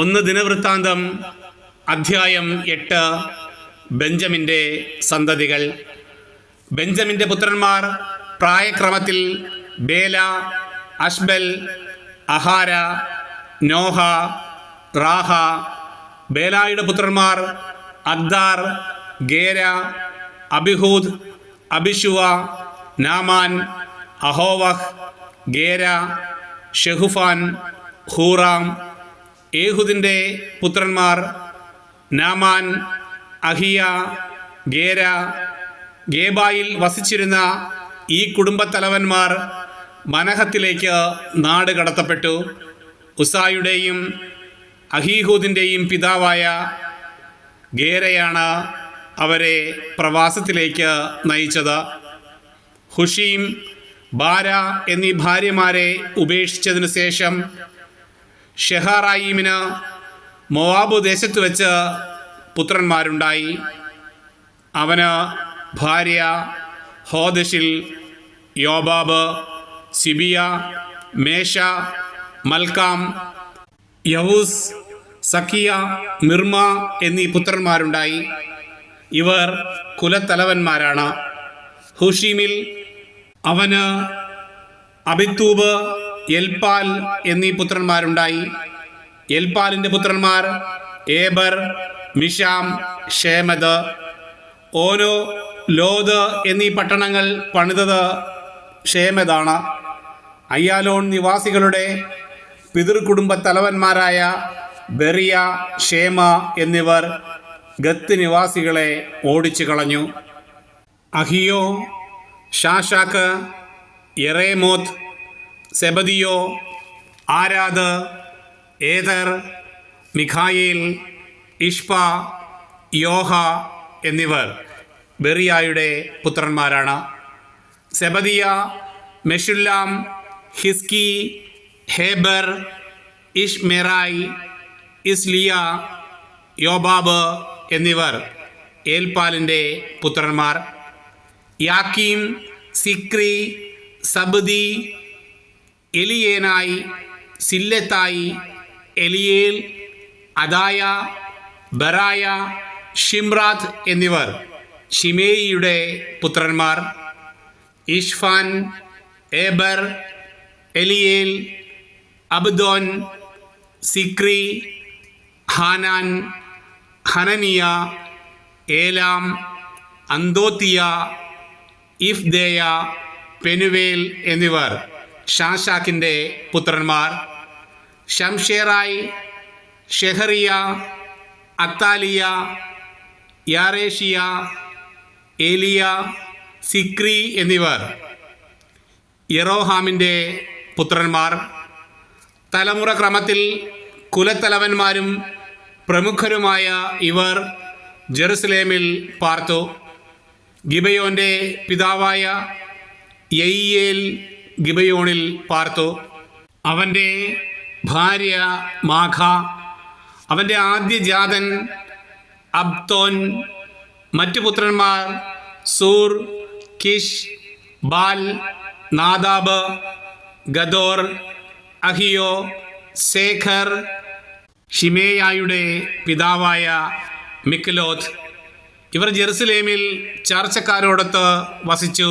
ഒന്ന് ദിനവൃത്താന്തം അധ്യായം എട്ട് ബെഞ്ചമിന്റെ സന്തതികൾ. ബെഞ്ചമിന്റെ പുത്രന്മാർ പ്രായക്രമത്തിൽ ബേല അഷ്ബൽ അഹാര നോഹ റാഹ. ബേലായുടെ പുത്രന്മാർ അദ്ദാർ ഗേര അബിഹൂദ് അബിഷുവ നാമാൻ അഹോവഹ് ഗേര ഷെഹുഫാൻ ഹൂറാം ഏഹുദിന്റെ പുത്രന്മാർ നാമാൻ അഹിയ ഗേര ഗേബായിൽ വസിച്ചിരുന്ന ഈ കുടുംബത്തലവന്മാർ മനഹത്തിലേക്ക് നാട് കടത്തപ്പെട്ടു. ഉസായുടെയും അഹീഹൂദിന്റെയും പിതാവായ ഗേരയാണ് അവരെ പ്രവാസത്തിലേക്ക് നയിച്ചത്. ഹുഷീം ബാര എന്നീ ഭാര്യമാരെ ഉപേക്ഷിച്ചതിനു ശേഷം ഷെഹാറായിമിന് മൊവാബ് ദേശത്ത് വെച്ച് പുത്രന്മാരുണ്ടായി. അവന് ഭാര്യ ഹോദഷിൽ യോബാബ് സിബിയ മേഷ മൽക്കാം യവൂസ് സഖിയ മിർമ എന്നീ പുത്രന്മാരുണ്ടായി. ഇവർ കുലത്തലവന്മാരാണ്. ഹുഷീമിൽ അവന് അബിത്തൂബ് എൽപാൽ എന്നീ പുത്രന്മാരുണ്ടായി. എൽപാലിന്റെ പുത്രന്മാർ ഏബർ മിഷാം ഷേമദ്. ഓരോ ലോത് എന്നീ പട്ടണങ്ങൾ പണിതത് ഷേമദാണ്. അയ്യാലോൺ നിവാസികളുടെ പിതൃകുടുംബ തലവന്മാരായ ബെറിയ ഷേമ എന്നിവർ ഗത്ത് നിവാസികളെ ഓടിച്ചു കളഞ്ഞു. അഹിയോ ഷാഷാക്ക് എറേമോത്ത് സെബദിയോ ആരാദ് ഏതർ മിഖായേൽ ഇഷ്പ യോഹ എന്നിവർ ബെറിയായുടെ പുത്രന്മാരാണ്. സെബദിയ മെഷുല്ലാം ഹിസ്കി ഹേബർ ഇഷ്മെറായ് ഇസ്ലിയ യോബാബ് എന്നിവർ ഏൽപാലിന്റെ പുത്രന്മാർ. യാക്കീം സിക്രി സബദി എലിയേനായി സില്ലത്തായി എലിയേൽ അദായ ബറായ ഷിംറാത്ത് എന്നിവർ. ഷിമേയിയുടെ പുത്രന്മാർ. Ishpan Eber Eliel Abdon Zichri Hanan Hananiah Elam Anthothijah Iphdeiah Penuel എന്നിവർ. ഷാഷാക്കിന്റെ പുത്രന്മാർ ഷംഷേറായി ഷെഹറിയ അത്താലിയ യാറേഷിയ ഏലിയ സിക്രി എന്നിവർ. യെറോഹാമിന്റെ പുത്രന്മാർ തലമുറ ക്രമത്തിൽ കുലത്തലവന്മാരും പ്രമുഖരുമായ ഇവർ ജെറുസലേമിൽ പാർത്തു. ഗിബയോന്റെ പിതാവായ യയ്യേൽ ഗിബയോണിൽ പാർത്തു. അവന്റെ ഭാര്യ മാഖ അവന്റെ ആദ്യ ജാതൻ അബ്തോൻ മറ്റു പുത്രന്മാർ സൂർ കിഷ് ബാൽ നാദാബ് ഗദോർ അഹിയോ ശേഖർ ഷിമേയായുടെ പിതാവായ മിക്ലോത്ത്. ഇവർ ജെറുസലേമിൽ ചർച്ചക്കാരോടൊത്ത് വസിച്ചു.